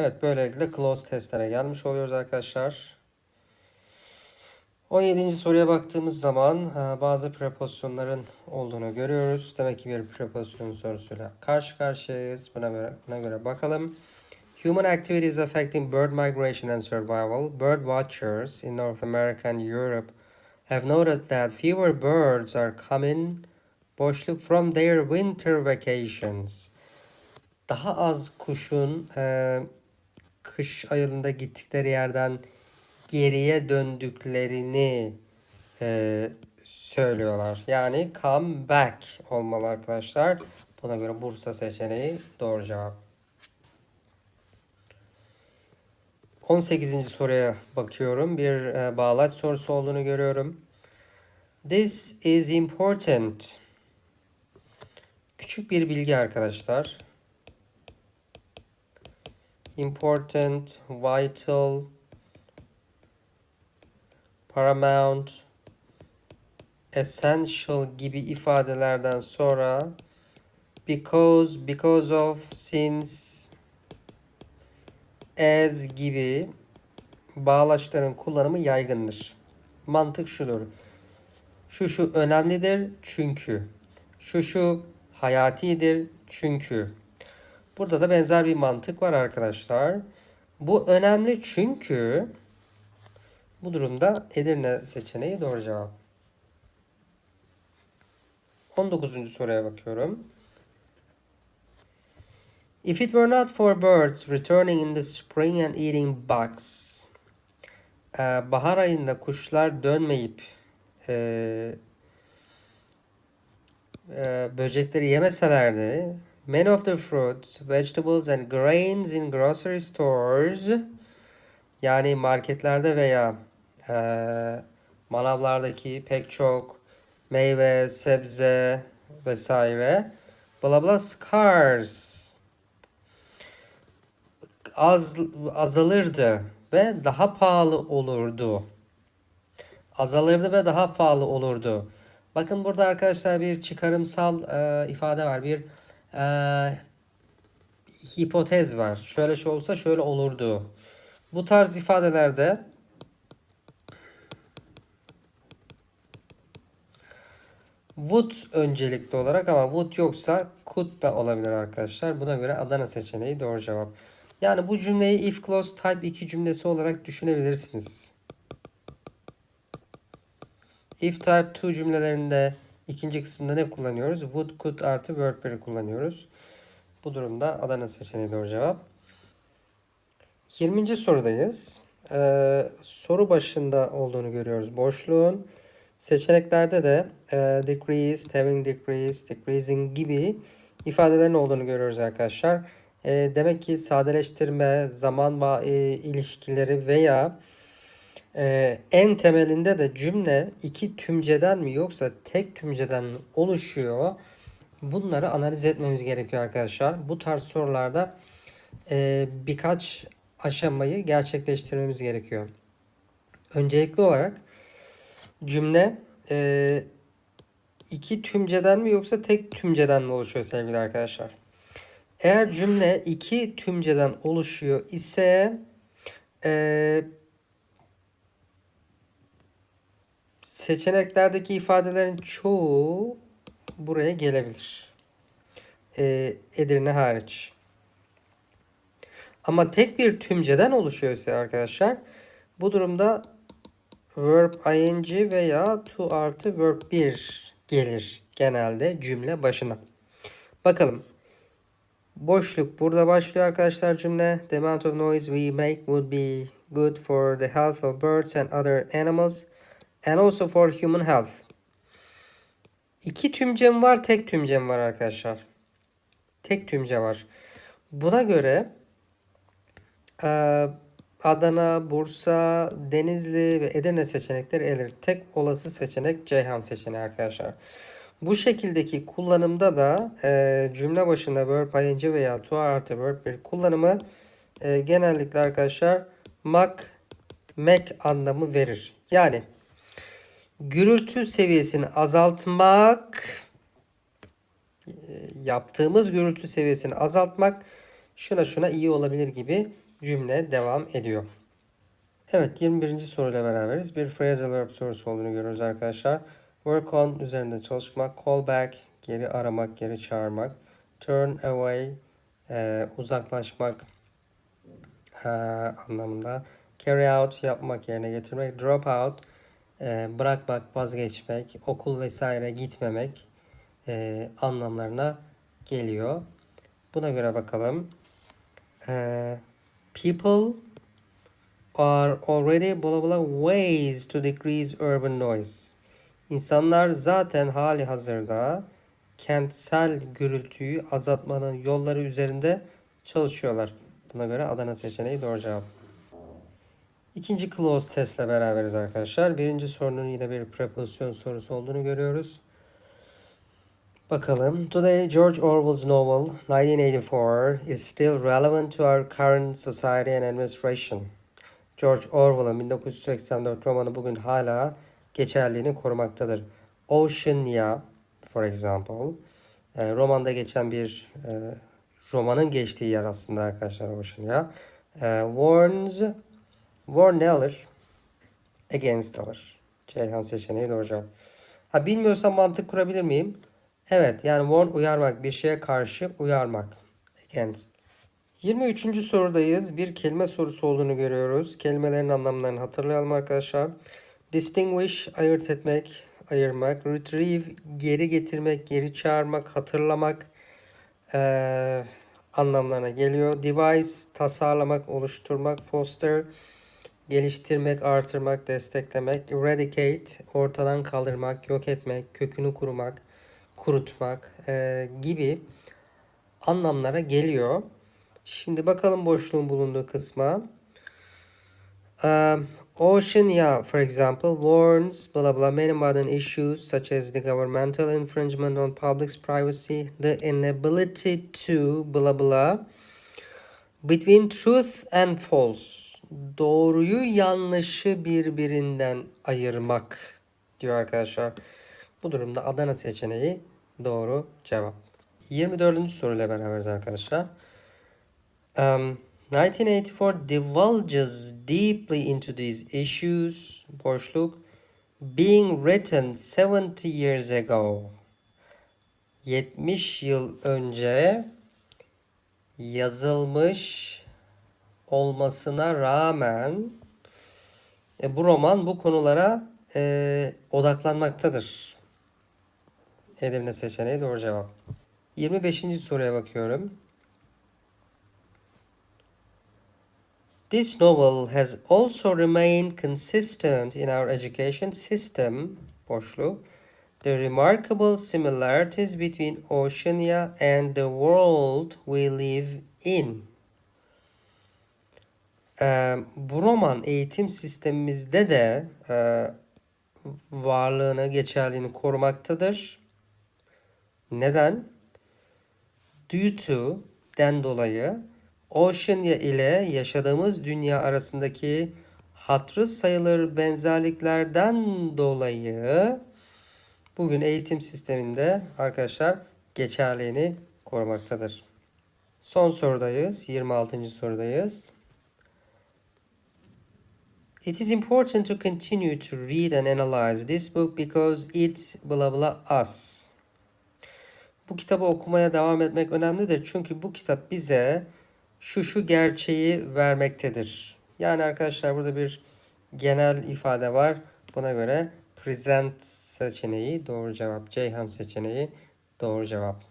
Evet böylelikle close testlere gelmiş oluyoruz arkadaşlar. 17. soruya baktığımız zaman e, bazı prepozisyonların olduğunu görüyoruz. Demek ki bir prepozisyon sorusuyla karşı karşıyayız. Buna göre, buna göre bakalım. Human activities affecting bird migration and survival. Bird watchers in North America and Europe have noted that fewer birds are coming boşluk from their winter vacations. Daha az kuşun e, kış ayında gittikleri yerden geriye döndüklerini e, söylüyorlar. Yani come back olmalı arkadaşlar. Buna göre Bursa seçeneği doğru cevap. 18. soruya bakıyorum. Bir e, bağlaç sorusu olduğunu görüyorum. This is important. Küçük bir bilgi arkadaşlar. Important, vital, paramount, essential gibi ifadelerden sonra because, because of, since, as gibi bağlaçların kullanımı yaygındır. Mantık şudur. Şu şu önemlidir çünkü. Şu şu hayatidir çünkü. Burada da benzer bir mantık var arkadaşlar. Bu önemli çünkü bu durumda Edirne seçeneği doğru cevap. 19. soruya bakıyorum. If it were not for birds returning in the spring and eating bugs. Ee, bahar ayında kuşlar dönmeyip e, e, böcekleri yemeselerdi many of the fruits, vegetables and grains in grocery stores yani marketlerde veya e, manavlardaki pek çok meyve, sebze vesaire bla bla scarce az azalırdı ve daha pahalı olurdu. Azalırdı ve daha pahalı olurdu. Bakın burada arkadaşlar bir çıkarımsal e, ifade var. Bir e, hipotez var. Şöyle şey olsa şöyle olurdu. Bu tarz ifadelerde would öncelikli olarak ama would yoksa could da olabilir arkadaşlar. Buna göre Adana seçeneği doğru cevap. Yani bu cümleyi if clause type 2 cümlesi olarak düşünebilirsiniz. If type 2 cümlelerinde ikinci kısımda ne kullanıyoruz? Would, could artı word pair'i kullanıyoruz. Bu durumda Adana seçeneği doğru cevap. 20. sorudayız. Ee, soru başında olduğunu görüyoruz boşluğun. Seçeneklerde de e, decreased, having decreased, decreasing gibi ifadelerin olduğunu görüyoruz arkadaşlar. E, demek ki sadeleştirme, zaman e, ilişkileri veya e, en temelinde de cümle iki tümceden mi yoksa tek tümceden mi oluşuyor? Bunları analiz etmemiz gerekiyor arkadaşlar. Bu tarz sorularda e, birkaç aşamayı gerçekleştirmemiz gerekiyor. Öncelikli olarak cümle e, iki tümceden mi yoksa tek tümceden mi oluşuyor sevgili arkadaşlar? Eğer cümle iki tümceden oluşuyor ise e, seçeneklerdeki ifadelerin çoğu buraya gelebilir. E, Edirne hariç. Ama tek bir tümceden oluşuyorsa arkadaşlar bu durumda verb ing veya to artı verb 1 gelir genelde cümle başına. Bakalım. Boşluk burada başlıyor arkadaşlar cümle. The amount of noise we make would be good for the health of birds and other animals and also for human health. İki tümcem var, tek tümcem var arkadaşlar. Tek tümce var. Buna göre e, Adana, Bursa, Denizli ve Edirne seçenekleri elir. Tek olası seçenek Ceyhan seçeneği arkadaşlar. Bu şekildeki kullanımda da e, cümle başında verb ing veya to artı verb bir kullanımı e, genellikle arkadaşlar mak, mek anlamı verir. Yani gürültü seviyesini azaltmak e, yaptığımız gürültü seviyesini azaltmak şuna şuna iyi olabilir gibi cümle devam ediyor. Evet 21. soruyla beraberiz. Bir phrasal verb sorusu olduğunu görüyoruz arkadaşlar. Work on üzerinde çalışmak. Call back geri aramak, geri çağırmak. Turn away e, uzaklaşmak e, anlamında. Carry out yapmak yerine getirmek. Drop out e, bırakmak, vazgeçmek, okul vesaire gitmemek e, anlamlarına geliyor. Buna göre bakalım. E, people are already blah blah ways to decrease urban noise. İnsanlar zaten hali hazırda kentsel gürültüyü azaltmanın yolları üzerinde çalışıyorlar. Buna göre Adana seçeneği doğru cevap. İkinci close testle beraberiz arkadaşlar. Birinci sorunun yine bir prepozisyon sorusu olduğunu görüyoruz. Bakalım. Today George Orwell's novel 1984 is still relevant to our current society and administration. George Orwell'ın 1984 romanı bugün hala geçerliğini korumaktadır. Oceania, for example, e, romanda geçen bir e, romanın geçtiği yer aslında arkadaşlar Oceania. E, warns, warn ne alır? Against alır. Ceyhan seçeneği doğru cevap. Ha bilmiyorsam mantık kurabilir miyim? Evet yani warn uyarmak, bir şeye karşı uyarmak. Against. 23. sorudayız. Bir kelime sorusu olduğunu görüyoruz. Kelimelerin anlamlarını hatırlayalım arkadaşlar. Distinguish, ayırt etmek, ayırmak. Retrieve, geri getirmek, geri çağırmak, hatırlamak eee, anlamlarına geliyor. Device, tasarlamak, oluşturmak. Foster, geliştirmek, artırmak, desteklemek. Eradicate, ortadan kaldırmak, yok etmek, kökünü kurumak, kurutmak eee, gibi anlamlara geliyor. Şimdi bakalım boşluğun bulunduğu kısma. Um, Oceania, for example, warns blah blah many modern issues such as the governmental infringement on public's privacy, the inability to blah blah between truth and false. Doğruyu yanlışı birbirinden ayırmak diyor arkadaşlar. Bu durumda Adana seçeneği doğru cevap. 24. soruyla beraberiz arkadaşlar. Um, 1984 divulges deeply into these issues, boşluk, being written 70 years ago. 70 yıl önce yazılmış olmasına rağmen e, bu roman bu konulara e, odaklanmaktadır. Edirne seçeneği doğru cevap. 25. soruya bakıyorum. This novel has also remained consistent in our education system, boşluk, the remarkable similarities between Oceania and the world we live in. Ee, bu roman eğitim sistemimizde de e, varlığını, geçerliğini korumaktadır. Neden? Due to den dolayı Oceania ile yaşadığımız dünya arasındaki hatrı sayılır benzerliklerden dolayı bugün eğitim sisteminde arkadaşlar geçerliğini korumaktadır. Son sorudayız. 26. sorudayız. It is important to continue to read and analyze this book because it blah blah us. Bu kitabı okumaya devam etmek önemlidir. Çünkü bu kitap bize şu şu gerçeği vermektedir. Yani arkadaşlar burada bir genel ifade var. Buna göre present seçeneği doğru cevap. Ceyhan seçeneği doğru cevap.